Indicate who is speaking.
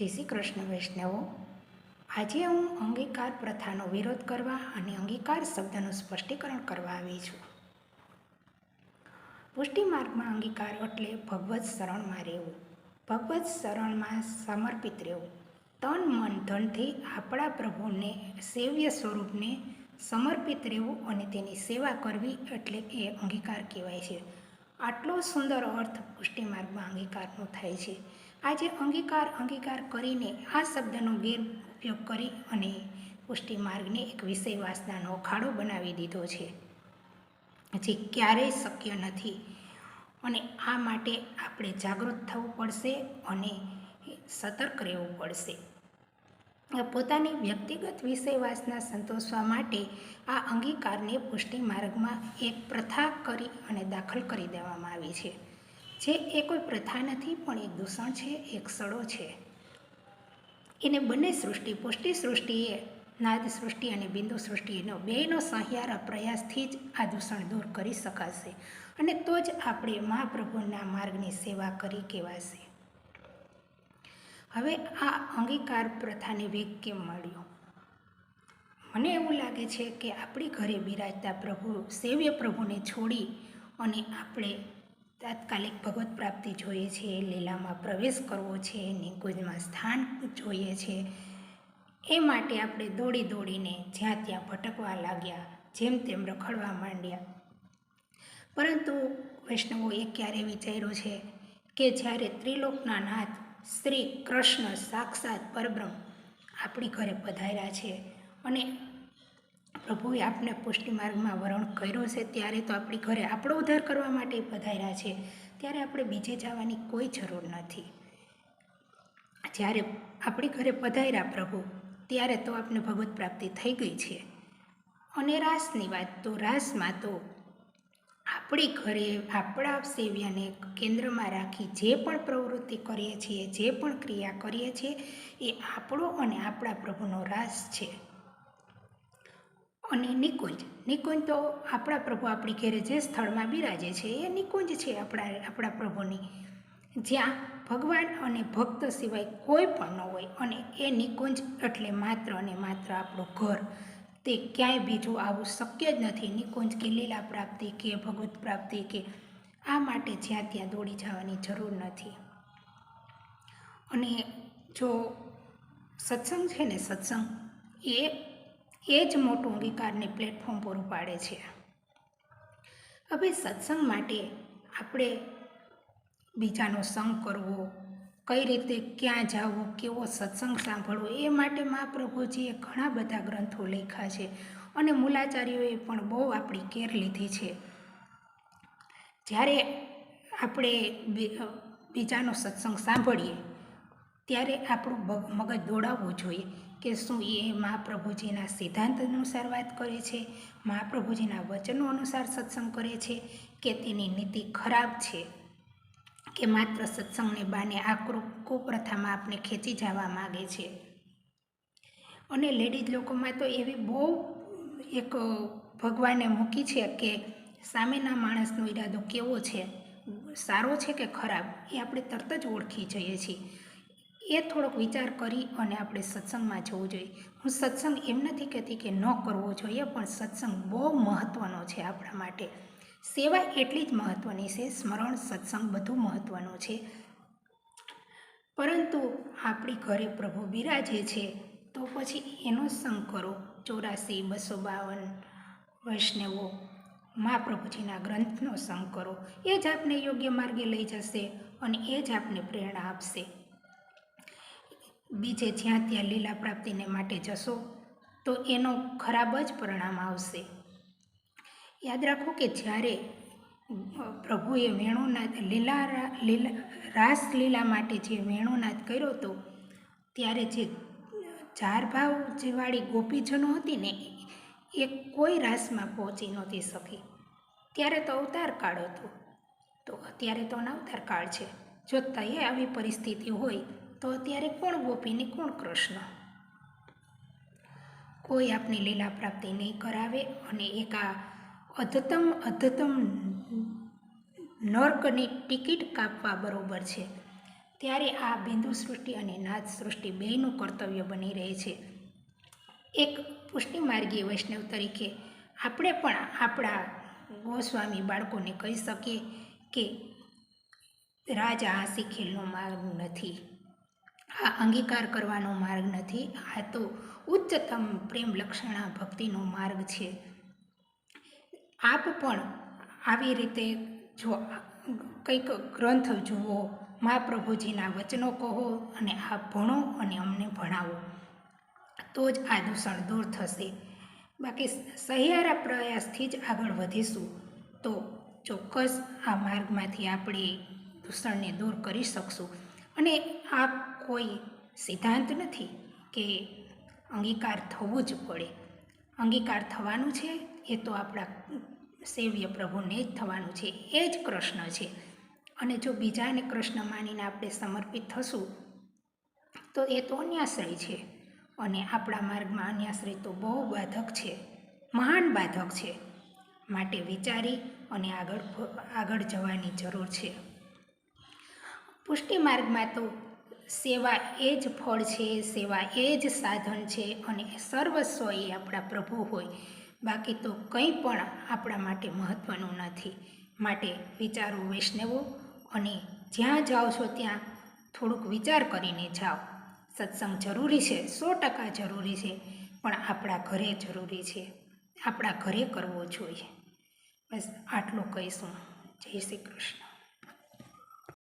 Speaker 1: જય શ્રી કૃષ્ણ વૈષ્ણવો. આજે હું અંગીકાર પ્રથાનો વિરોધ કરવા અને અંગીકાર શબ્દનું સ્પષ્ટીકરણ કરવા આવી છું. પુષ્ટિ માર્ગમાં અંગીકાર એટલે ભગવત શરણમાં રહેવું, ભગવત શરણમાં સમર્પિત રહેવું. તન, મન, ધનથી આપણા પ્રભુને, સેવ્ય સ્વરૂપને સમર્પિત રહેવું અને તેની સેવા કરવી એટલે એ અંગીકાર કહેવાય છે. આટલો સુંદર અર્થ પુષ્ટિ માર્ગમાં અંગીકારનો થાય છે. આજે અંગીકાર અંગીકાર કરીને આ શબ્દનો ગેર ઉપયોગ કરી અને પુષ્ટિ માર્ગને એક વિષય વાસનાનો અખાડો બનાવી દીધો છે. જે ક્યારેય શક્ય નથી. અને આ માટે આપણે જાગૃત થવું પડશે અને સતર્ક રહેવું પડશે. પોતાની વ્યક્તિગત વિષય વાસના સંતોષવા માટે આ અંગીકારને પુષ્ટિ માર્ગમાં એક પ્રથા કરી અને દાખલ કરી દેવામાં આવી છે. જે એ કોઈ પ્રથા નથી, પણ એક દૂષણ છે, એક સડો છે. એને બંને સૃષ્ટિ, પુષ્ટિ સૃષ્ટિએ નાદ સૃષ્ટિ અને બિંદુ સૃષ્ટિનો બેનો સહિયારા પ્રયાસથી જ આ દૂષણ દૂર કરી શકાશે અને તો જ આપણે મહાપ્રભુના માર્ગની સેવા કરી કહેવાશે. હવે આ અંગીકાર પ્રથાને વેગ કેમ મળ્યો મને એવું લાગે છે કે આપણી ઘરે બિરાજતા પ્રભુ, સેવ્ય પ્રભુને છોડી અને આપણે તાત્કાલિક ભગવત પ્રાપ્તિ જોઈએ છે, લીલામાં પ્રવેશ કરવો છે, નિકુંજમાં સ્થાન જોઈએ છે. એ માટે આપણે દોડી દોડીને જ્યાં ત્યાં ભટકવા લાગ્યા, જેમ તેમ રખડવા માંડ્યા. પરંતુ વૈષ્ણવોએ ક્યારે વિચાર્યું છે કે જ્યારે ત્રિલોકના નાથ શ્રી કૃષ્ણ સાક્ષાત પરબ્રહ્મ આપણી ઘરે પધાર્યા છે અને પ્રભુએ આપને પુષ્ટિ માર્ગમાં વરણ કર્યો છે, ત્યારે તો આપણી ઘરે આપણો ઉદ્ધાર કરવા માટે પધાર્યા છે. ત્યારે આપણે બીજે જવાની કોઈ જરૂર નથી. જ્યારે આપણી ઘરે પધાર્યા પ્રભુ, ત્યારે તો આપને ભગવત પ્રાપ્તિ થઈ ગઈ છે. અને રાસની વાત તો રાસમાં તો આપણી ઘરે આપણા સેવ્યને કેન્દ્રમાં રાખી જે પણ પ્રવૃત્તિ કરીએ છીએ, જે પણ ક્રિયા કરીએ છીએ, એ આપણો અને આપણા પ્રભુનો રાસ છે. અને નિકુંજ નિકુંજ તો આપણા પ્રભુ આપણી ઘેરે જે સ્થળમાં બિરાજે છે, એ નિકુંજ છે આપણા આપણા પ્રભુની. જ્યાં ભગવાન અને ભક્ત સિવાય કોઈ પણ ન હોય અને એ નિકુંજ એટલે માત્ર અને માત્ર આપણું ઘર. તે ક્યાંય બીજું આવું શક્ય જ નથી નિકુંજ કે લીલા પ્રાપ્તિ કે ભગવત પ્રાપ્તિ કે આ માટે જ્યાં ત્યાં દોડી જવાની જરૂર નથી. અને જો સત્સંગ છે ને સત્સંગ, એ એ જ મોટું અંગીકારને પ્લેટફોર્મ પૂરું પાડે છે. હવે સત્સંગ માટે આપણે બીજાનો સંગ કરવો, કઈ રીતે ક્યાં જવું, કેવો સત્સંગ સાંભળવો, એ માટે મહાપ્રભુજીએ ઘણા બધા ગ્રંથો લખ્યા છે અને મૂલાચાર્યોએ પણ બહુ આપણી કેર લીધી છે. જ્યારે આપણે બીજાનો સત્સંગ સાંભળીએ, ત્યારે આપણું મગજ દોડાવવું જોઈએ. કે શું એ મહાપ્રભુજીના સિદ્ધાંત અનુસાર વાત કરે છે? મહાપ્રભુજીના વચનો અનુસાર સત્સંગ કરે છે કે તેની નીતિ ખરાબ છે? કે માત્ર સત્સંગને બાને આ કુપ્રથામાં આપણે ખેંચી જવા માગે છે? અને લેડીઝ લોકોમાં તો એવી બહુ એક ભગવાને મૂકી છે કે સામેના માણસનો ઈરાદો કેવો છે? સારો છે કે ખરાબ? એ આપણે તરત જ ઓળખી જઈએ છીએ. એ થોડોક વિચાર કરી અને આપણે સત્સંગમાં જવું જોઈએ. હું સત્સંગ એમ નથી કહેતી કે ન કરવો જોઈએ, પણ સત્સંગ બહુ મહત્ત્વનો છે આપણા માટે. સેવા એટલી જ મહત્ત્વની છે, સ્મરણ, સત્સંગ બધું મહત્ત્વનું છે. પરંતુ આપણી ઘરે પ્રભુ બિરાજે છે, તો પછી એનો સંગ કરો. ચોરાસી, બસો બાવન વૈષ્ણવો, મહાપ્રભુજીના ગ્રંથનો સંગ કરો. એ જ આપને યોગ્ય માર્ગે લઈ જશે અને એ જ આપને પ્રેરણા આપશે. બીજે જ્યાં ત્યાં લીલા પ્રાપ્તિને માટે જશો, તો એનો ખરાબ જ પરિણામ આવશે. યાદ રાખો કે જ્યારે પ્રભુએ વેણુનાદ લીલા લીલા રાસલીલા માટે જે વેણુનાદ કર્યો હતો, ત્યારે જે ચાર ભાવ જેવાળી ગોપીજનો હતી ને, એ કોઈ રાસમાં પહોંચી નહોતી શકી. ત્યારે તો અવતાર કાળ હતો. તો અત્યારે તો અવતાર કાળ છે. જો તયે આવી પરિસ્થિતિ હોય તો અત્યારે કોણ ગોપીને કોણ કૃષ્ણ? કોઈ આપની લીલા પ્રાપ્તિ નહીં કરાવે અને એક આ અધતમ અધતમ નર્કની ટિકિટ કાપવા બરોબર છે. ત્યારે આ બિંદુ સૃષ્ટિ અને નાદ સૃષ્ટિ બેયનું કર્તવ્ય બની રહે છે. એક પુષ્ટિમાર્ગીય વૈષ્ણવ તરીકે આપણે પણ આપણા ગોસ્વામી બાળકોને કહી શકીએ કે રાજા આ શીખેલનો માર્ગ નથી. આ અંગીકાર કરવાનો માર્ગ નથી. આ તો ઉચ્ચતમ પ્રેમ લક્ષણા ભક્તિનો માર્ગ છે. આપ પણ આવી રીતે જો કંઈક ગ્રંથ જુઓ મહાપ્રભુજીના વચનો કહો અને આ ભણો અને અમને ભણાવો, તો જ આ દૂષણ દૂર થશે. બાકી સહિયારા પ્રયાસથી જ આગળ વધીશું. તો ચોક્કસ આ માર્ગમાંથી આપણે દૂષણને દૂર કરી શકશું. અને આ કોઈ સિદ્ધાંત નથી કે અંગીકાર થવું જ પડે. અંગીકાર થવાનું છે, એ તો આપણા સેવ્ય પ્રભુને જ થવાનું છે, એ જ કૃષ્ણ છે. અને જો બીજાને કૃષ્ણ માનીને આપણે સમર્પિત થશું, તો એ તો અન્યાશ્રય છે. અને આપણા માર્ગમાં અન્યાશ્રય તો બહુ બાધક છે, મહાન બાધક છે. માટે વિચારી અને આગળ આગળ જવાની જરૂર છે. પુષ્ટિ માર્ગમાં તો સેવા એ જ ફળ છે, સેવા એ જ સાધન છે અને સર્વસ્વ એ આપણા પ્રભુ હોય. બાકી તો કંઈ પણ આપણા માટે મહત્ત્વનું નથી. માટે વિચારો વૈષ્ણવો અને જ્યાં જાઓ છો ત્યાં થોડુંક વિચાર કરીને જાઓ. સત્સંગ જરૂરી છે, સો ટકા જરૂરી છે, પણ આપણા ઘરે જરૂરી છે. આપણા ઘરે કરવો જોઈએ. બસ આટલું કહીશું. જય શ્રી કૃષ્ણ.